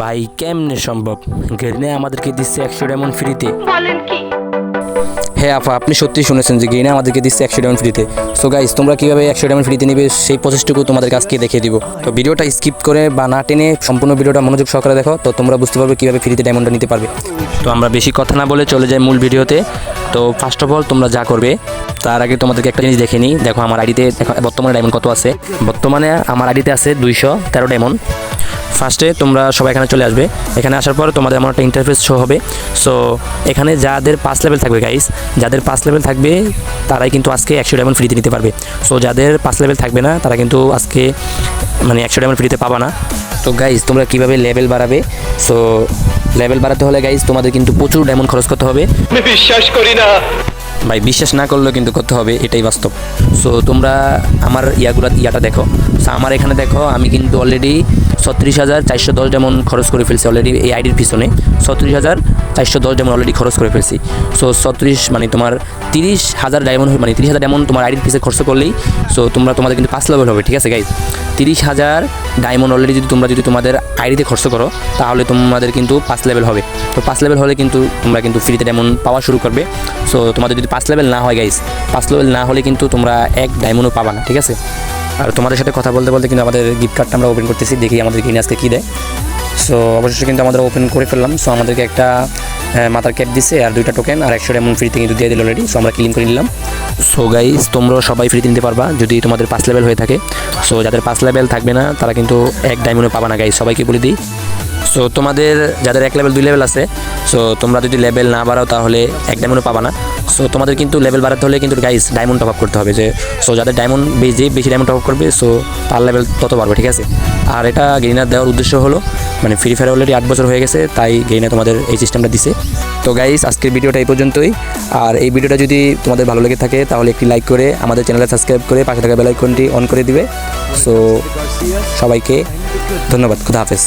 ভাই কেমনে সম্ভব? গেরিনা আমাদেরকে দিচ্ছে একশো ডায়মন্ড ফ্রিতে বলেন কি? হ্যাঁ আপা আপনি সত্যি শুনেছেন যে গেরিনা আমাদেরকে দিচ্ছে একশো ডায়মন্ড ফ্রিতে সো গাইজ তোমরা কীভাবে একশো ডায়মন্ড ফ্রিতে নেবে সেই প্রসেসটুকু তোমাদের কাছকে দেখিয়ে দিব। তো ভিডিওটা স্কিপ করে বা না টেনে সম্পূর্ণ ভিডিওটা মনোযোগ সহকারে দেখো তো তোমরা বুঝতে পারবে কীভাবে ফ্রিতে ডায়মন্ডটা নিতে পারবে। তো আমরা বেশি কথা না বলে চলে যাই মূল ভিডিওতে। তো ফার্স্ট অফ অল তোমরা যা করবে তার আগে তোমাদেরকে একটা জিনিস দেখে নিই। দেখো আমার আইডিতে বর্তমানে ডায়মন্ড কত আছে? বর্তমানে আমার আইডিতে আছে দুইশো তেরো ডায়মন্ড ফার্স্টে তোমরা সবাই এখানে চলে আসবে। এখানে আসার পর তোমাদের আমার একটা ইন্টারফেস শো হবে। সো এখানে যাদের পাঁচ লেভেল থাকবে গাইস যাদের পাঁচ লেভেল থাকবে, তারাই কিন্তু আজকে একশো ডায়মন্ড ফ্রিতে নিতে পারবে। সো যাদের পাঁচ লেভেল থাকবে না, তারা কিন্তু আজকে মানে একশো ডায়মন্ড ফ্রিতে পাবা না। তো গাইজ তোমরা কীভাবে লেভেল বাড়াবে? সো লেভেল বাড়াতে হলে গাইজ তোমাদের কিন্তু প্রচুর ডায়মন্ড খরচ করতে হবে। বিশ্বাস করি না। ভাই, বিশ্বাস না করলেও কিন্তু করতে হবে, এটাই বাস্তব। সো তোমরা আমার ইয়াগুলা, ইয়াটা দেখো। সো আমার এখানে দেখো, আমি কিন্তু অলরেডি ছত্রিশ হাজার চারশো দশ যেমন খরচ করে ফেলছি অলরেডি এই আইডির পিছনে, ছত্রিশ হাজার চারশো দশ যেমন অলরেডি খরচ করে ফেলছি। সো ছত্রিশ মানে তোমার তিরিশ হাজার ডায়মন্ড মানে তিরিশ হাজার ডায়মন্ড তোমার আইডির পিছিয়ে খরচ করলেই সো তোমরা তোমাদের কিন্তু পাঁচ লেভেল হবে, ঠিক আছে গাইজ তিরিশ হাজার ডায়মন্ড অলরেডি যদি তোমরা যদি তোমাদের আইডিতে খরচ করো, তাহলে তোমাদের কিন্তু পাঁচ লেভেল হবে। তো পাঁচ লেভেল হলে কিন্তু তোমরা কিন্তু ফ্রিতে ডায়মন্ড পাওয়া শুরু করবে। সো তোমাদের যদি পাঁচ লেভেল না হয় গাইস পাঁচ লেভেল না হলে কিন্তু তোমরা এক ডায়মন্ডও পাবা না, ঠিক আছে? আর তোমাদের সাথে কথা বলতে বলতে কিন্তু আমাদের গিফট কার্ডটা আমরা ওপেন করতেছি, দেখি আমাদের কিনে আজকে কী দেয়। সো অবশ্যই কিন্তু আমাদের ওপেন করে ফেললাম। সো আমাদেরকে একটা মাথার ক্যাপ দিছে আর দুইটা টোকেন আর একশো এমন ফ্রিতে কিন্তু দিয়ে দিল অলরেডি সো আমরা ক্লিন করে নিলাম। সো গাইজ তোমরাও সবাই ফ্রিতে নিতে পারবা যদি তোমাদের পাঁচ লেভেল হয়ে থাকে। সো যাদের পাঁচ লেভেল থাকবে না, তারা কিন্তু এক ডায়মন্ডও পাবা না গাইস সবাইকে বলে দিই। সো তোমাদের, যাদের এক লেভেল দুই লেভেল আছে সো তোমরা যদি লেভেল না বাড়াও তাহলে এক ডায়মন্ডও পাবা না। সো তোমাদের কিন্তু লেভেল বাড়াতে হলে কিন্তু গাইস ডায়মন্ড টপ আপ করতে হবে যে সো যাদের ডায়মন্ড যে বেশি ডায়মন্ড টপ আপ করবে সো তার লেভেল তত বাড়বে, ঠিক আছে? আর এটা গেইনার দেওয়ার উদ্দেশ্য হলো মানে ফ্রি ফায়ার অলরেডি আট বছর হয়ে গেছে, তাই গেইনার তোমাদের এই সিস্টেমটা দিছে। তো গাইস আজকের ভিডিওটা এই পর্যন্তই। আর এই ভিডিওটা যদি তোমাদের ভালো লেগে থাকে, তাহলে একটি লাইক করে আমাদের চ্যানেলে সাবস্ক্রাইব করে পাশে থাকা বেলাইকনটি অন করে দিবে। সো সবাইকে ধন্যবাদ, খুদা হাফেজ।